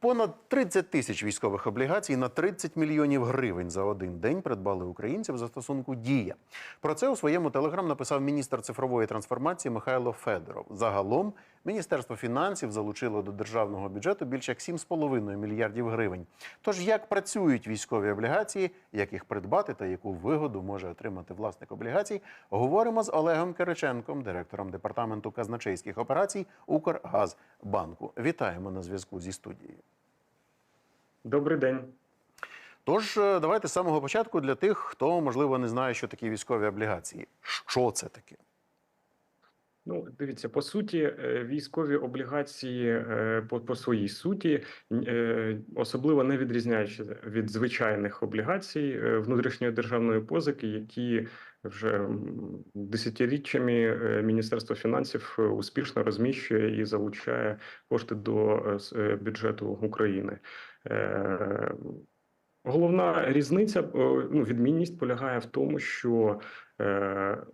Понад 30 тисяч військових облігацій на 30 мільйонів гривень за один день придбали українців в застосунку Дія. Про це у своєму телеграм написав міністр цифрової трансформації Михайло Федоров. Загалом Міністерство фінансів залучило до державного бюджету більше як 7,5 мільярдів гривень. Тож як працюють військові облігації, як їх придбати та яку вигоду може отримати власник облігацій, говоримо з Олегом Кириченком, директором департаменту казначейських операцій Укргазбанку. Вітаємо на зв'язку зі студією. Добрий день. Тож е, давайте з самого початку для тих, хто можливо не знає, що такі військові облігації. Що це таке? Ну, дивіться, по суті, е, військові облігації е, по, по своїй суті, е, особливо не відрізняючи від звичайних облігацій внутрішньої державної позики, які вже десятиріччями Міністерство фінансів успішно розміщує і залучає кошти до бюджету України. Головна різниця, ну, відмінність полягає в тому, що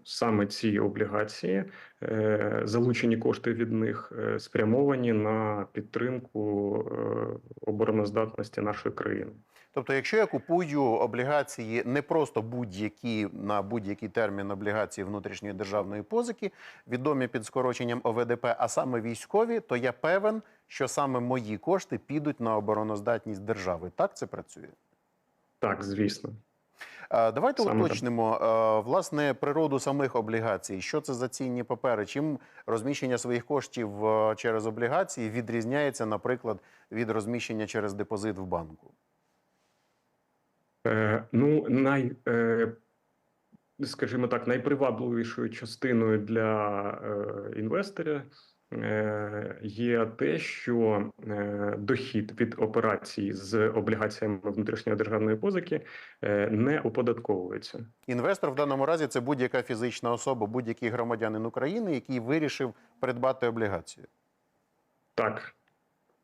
саме ці облігації, е, залучені кошти від них, е, спрямовані на підтримку е, обороноздатності нашої країни. Тобто, якщо я купую облігації не просто будь-які на будь-який термін облігації внутрішньої державної позики, відомі під скороченням ОВДП, а саме військові, то я певен, що саме мої кошти підуть на обороноздатність держави. Так це працює? Так, звісно. Е, Давайте Саме уточнимо е, власне природу самих облігацій. Що це за цінні папери? Чим розміщення своїх коштів е, через облігації відрізняється, наприклад, від розміщення через депозит в банку? Е, ну, най, е, скажімо так, найпривабливішою частиною для е, інвестора є те, що е, дохід від операцій з облігаціями внутрішньої державної позики е, не оподатковується. Інвестор в даному разі це будь-яка фізична особа, будь-який громадянин України, який вирішив придбати облігацію. Так,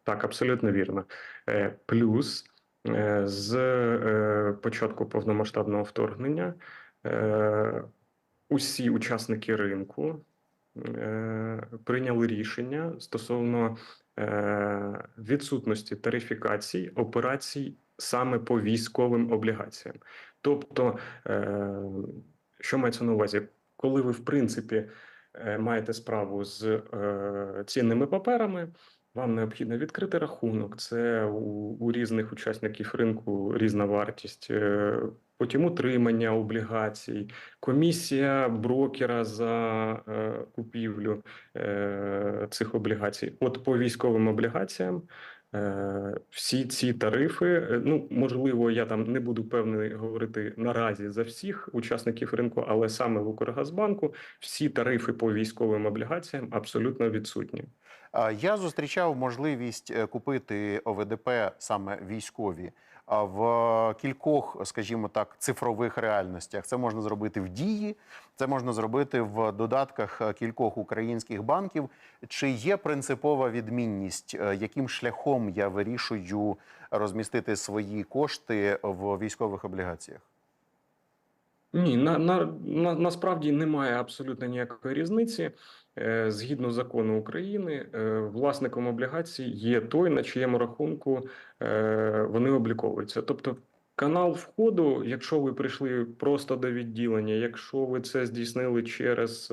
так, абсолютно вірно. Е, Плюс е, з е, початку повномасштабного вторгнення е, усі учасники ринку е, прийняли рішення стосовно е, відсутності тарифікацій операцій саме по військовим облігаціям. Тобто, е, що мається на увазі, коли ви в принципі е, маєте справу з е, цінними паперами, вам необхідно відкрити рахунок. Це у, у різних учасників ринку різна вартість. Потім утримання облігацій, комісія брокера за е, купівлю е, цих облігацій. От по військовим облігаціям е, всі ці тарифи, е, ну можливо, я там не буду певний говорити наразі за всіх учасників ринку, але саме в Укргазбанку всі тарифи по військовим облігаціям абсолютно відсутні. Я зустрічав можливість е, купити ОВДП саме військові в кількох, скажімо так, цифрових реальностях. Це можна зробити в дії, це можна зробити в додатках е, кількох українських банків. Чи є принципова відмінність, е, яким шляхом я вирішую розмістити свої кошти в військових облігаціях? Ні, на, на, на насправді немає абсолютно ніякої різниці. Е, Згідно закону України, е, власником облігацій є той, на чиєму рахунку е, вони обліковуються. Тобто, канал входу, якщо ви прийшли просто до відділення, якщо ви це здійснили через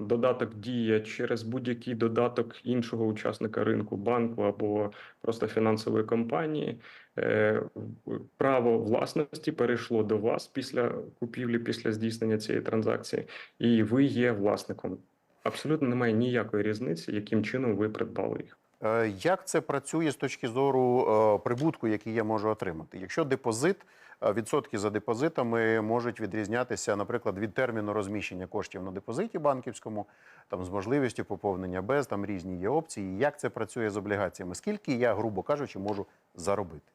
додаток Дія, через будь-який додаток іншого учасника ринку, банку або просто фінансової компанії, е, право власності перейшло до вас після купівлі, після здійснення цієї транзакції, і ви є власником. Абсолютно немає ніякої різниці, яким чином ви придбали їх. Е, Як це працює з точки зору е, прибутку, який я можу отримати? Якщо депозит, е, відсотки за депозитами можуть відрізнятися, наприклад, від терміну розміщення коштів на депозиті банківському, там з можливістю поповнення без, там різні є опції. Як це працює з облігаціями? Скільки я, грубо кажучи, можу заробити?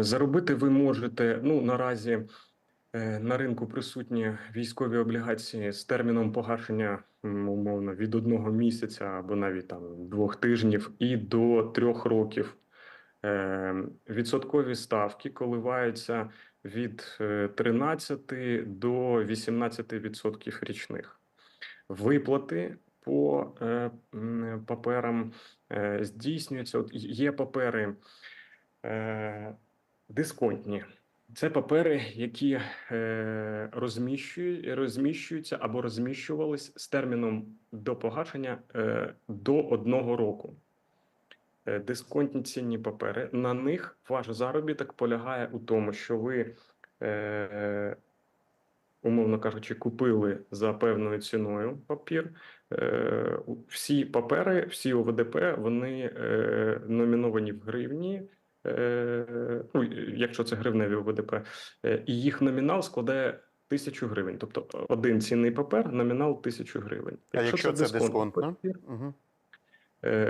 Заробити ви можете ну наразі на ринку присутні військові облігації з терміном погашення умовно від одного місяця або навіть там двох тижнів і до трьох років. Е, Відсоткові ставки коливаються від е, 13 до 18% річних. Виплати по е, паперам е, здійснюється. От є папери е, дисконтні. Це папери, які е, розміщують, розміщуються або розміщувались з терміном до погашення е, до одного року. Е, Дисконтні цінні папери. На них ваш заробіток полягає у тому, що ви, умовно кажучи, купили за певною ціною папір. Всі папери, всі ОВДП, вони номіновані в гривні. Е, ну, якщо це гривневі ОВДП, е, і їх номінал складає тисячу гривень. Тобто один цінний папер, номінал тисячу гривень. А якщо це дисконтний дисконт, папір, Угу.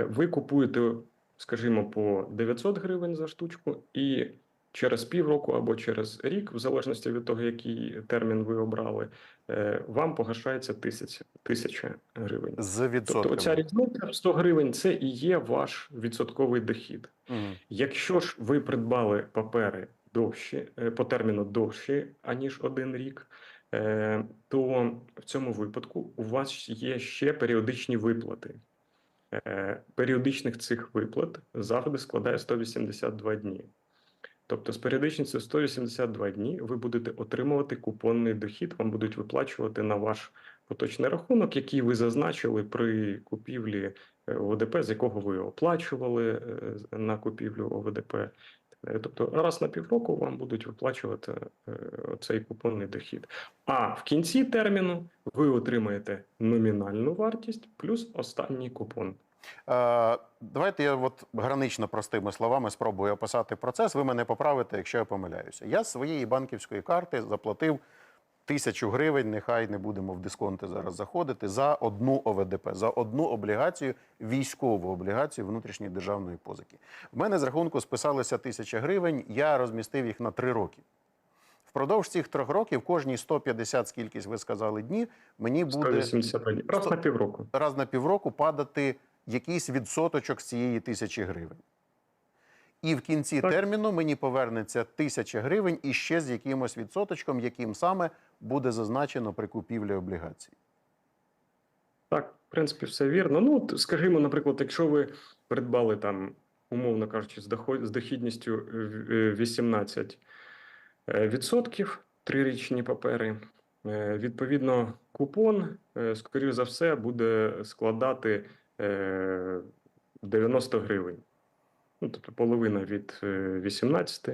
Ви купуєте, скажімо, по 900 гривень за штучку, і через півроку або через рік, в залежності від того, який термін ви обрали, е, вам погашається тисяча, тисяча гривень. З Тобто оця різниця в 100 гривень це і є ваш відсотковий дохід. Мгм. Якщо ж ви придбали папери довші е, по терміну довші, аніж один рік, е, то в цьому випадку у вас є ще періодичні виплати. Періодичних цих виплат завжди складає 182 дні. Тобто з періодичністю 182 дні ви будете отримувати купонний дохід, вам будуть виплачувати на ваш поточний рахунок, який ви зазначили при купівлі е, ОВДП, з якого ви оплачували е, на купівлю ОВДП. Е, Тобто раз на півроку вам будуть виплачувати цей купонний дохід. А в кінці терміну ви отримаєте номінальну вартість плюс останній купон. Е, Давайте я от гранично простими словами спробую описати процес. Ви мене поправите, якщо я помиляюся. Я з своєї банківської карти заплатив тисячу гривень, нехай не будемо в дисконти зараз заходити, за одну ОВДП, за одну облігацію, військову облігацію внутрішньої державної позики. В мене з рахунку списалися тисяча гривень, я розмістив їх на три роки. Впродовж цих трьох років кожні 150, скількись ви сказали, дні, мені буде 182 дні. Раз на півроку. раз на півроку падати якийсь відсоточок з цієї тисячі гривень. І в кінці Так. терміну мені повернеться тисяча гривень і ще з якимось відсоточком, яким саме буде зазначено при купівлі облігацій. Так, в принципі, все вірно. Ну, скажімо, наприклад, якщо ви придбали там, умовно кажучи, з дохідністю е, 18 е, відсотків трирічні папери, е, відповідно, купон, е, скоріш за все, буде складати е, 90 гривень. Ну, тобто половина від е, 18,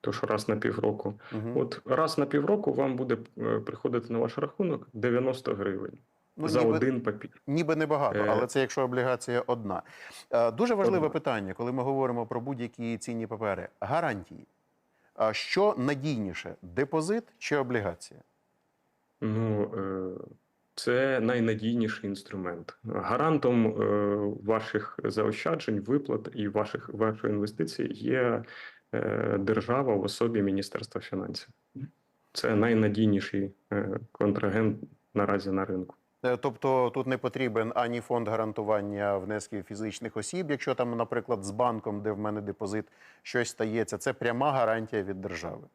то що раз на півроку. Угу. От раз на півроку вам буде е, приходити на ваш рахунок 90 гривень Ну, за ніби, один папір. ніби небагато, Е. але це якщо облігація одна. Е, Дуже важливе Одна. питання, коли ми говоримо про будь-які цінні папери. Гарантії. А Що надійніше депозит чи облігація? Ну, е, це найнадійніший інструмент. Гарантом е, ваших заощаджень, виплат і ваших вашої інвестиції є е, держава в особі Міністерства фінансів. Це найнадійніший е, контрагент наразі на ринку. Тобто тут не потрібен ані фонд гарантування внесків фізичних осіб, якщо там, наприклад, з банком, де в мене депозит, щось стається. Це пряма гарантія від держави.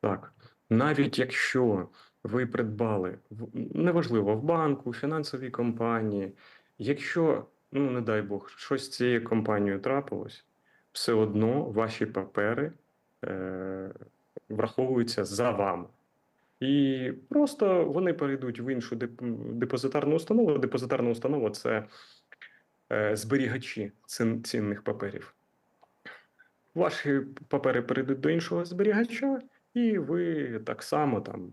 Так, навіть якщо ви придбали неважливо в банку, фінансовій компанії, якщо, ну не дай Бог, щось з цією компанією трапилось, все одно ваші папери е, враховуються за вами. І просто вони перейдуть в іншу депозитарну установу. Депозитарна установа це е, зберігачі цін, цінних паперів. Ваші папери перейдуть до іншого зберігача, і ви так само там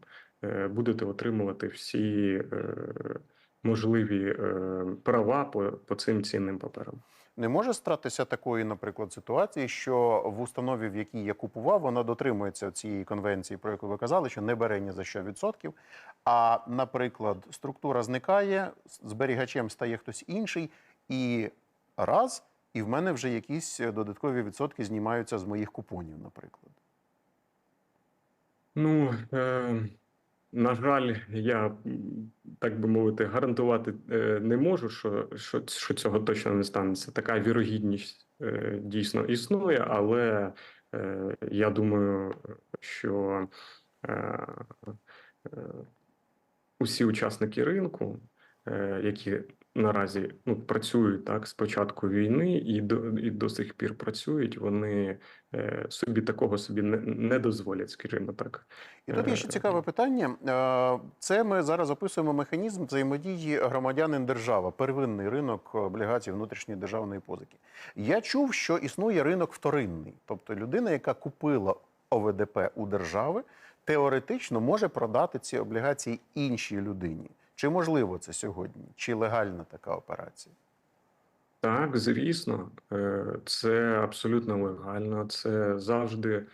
будете отримувати всі е, можливі е, права по, по цим цінним паперам. Не може статися такої, наприклад, ситуації, що в установі, в якій я купував, вона дотримується цієї конвенції, про яку ви казали, що не бере ні за що відсотків. А, наприклад, структура зникає, зберігачем стає хтось інший, і раз, і в мене вже якісь додаткові відсотки знімаються з моїх купонів, наприклад. Ну, е, на жаль, я, так би мовити, гарантувати е, не можу, що, що, що цього точно не станеться. Така вірогідність е, дійсно існує, але е, я думаю, що усі учасники ринку які наразі ну, працюють так з початку війни і до, і до сих пір працюють, вони е, собі такого собі не, не дозволять, скажімо так. І тут є ще цікаве питання. Е, Це ми зараз описуємо механізм взаємодії громадянин-держава, первинний ринок облігацій внутрішньої державної позики. Я чув, що існує ринок вторинний, тобто людина, яка купила ОВДП у держави, теоретично може продати ці облігації іншій людині. Чи можливо це сьогодні? Чи легальна така операція? Так, звісно, е, це абсолютно легально. Це завжди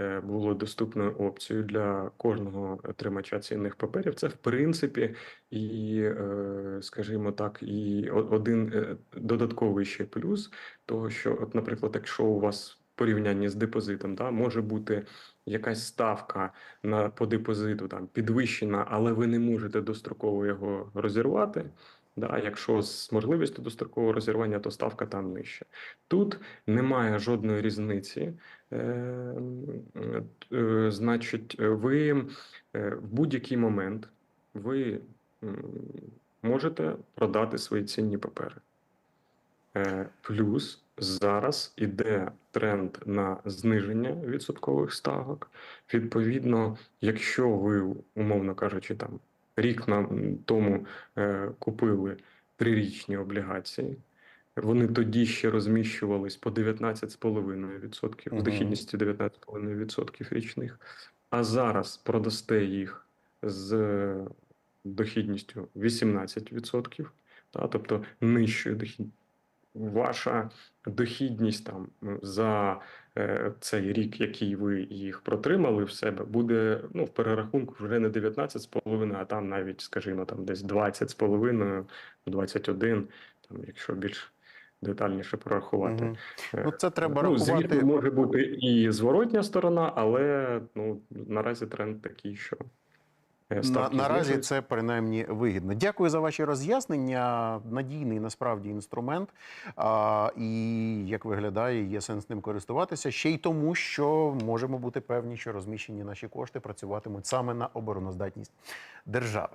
е, було доступною опцією для кожного тримача цінних паперів. Це в принципі і, е, скажімо так, і один додатковий ще плюс, того, що, от, наприклад, якщо у вас порівнянні з депозитом, да, може бути якась ставка на по депозиту там підвищена, але ви не можете достроково його розірвати. Да, якщо з можливістю дострокового розірвання, то ставка там нижча. Тут немає жодної різниці. Е, е, значить, ви е, в будь-який момент ви можете продати свої цінні папери. Е, Плюс зараз іде тренд на зниження відсоткових ставок. Відповідно, якщо ви, умовно кажучи, там рік тому е, купили трирічні облігації, вони тоді ще розміщувались по 19,5% Мгм. з дохідністю 19,5% річних, а зараз продасте їх з дохідністю 18%, та, тобто нижчою дохідністю. Ваша дохідність там за е, цей рік, який ви їх протримали в себе, буде ну, в перерахунку вже не 19,5, а там навіть, скажімо, там десь 20,5, 21, там, якщо більш детальніше прорахувати. Мгм. Е, Ну, це треба ну, рахувати. звісно, може бути і зворотня сторона, але ну, наразі тренд такий, що На, наразі це принаймні вигідно. Дякую за ваші роз'яснення. Надійний насправді інструмент. А, і як виглядає, є сенс ним користуватися ще й тому, що можемо бути певні, що розміщені наші кошти працюватимуть саме на обороноздатність держави.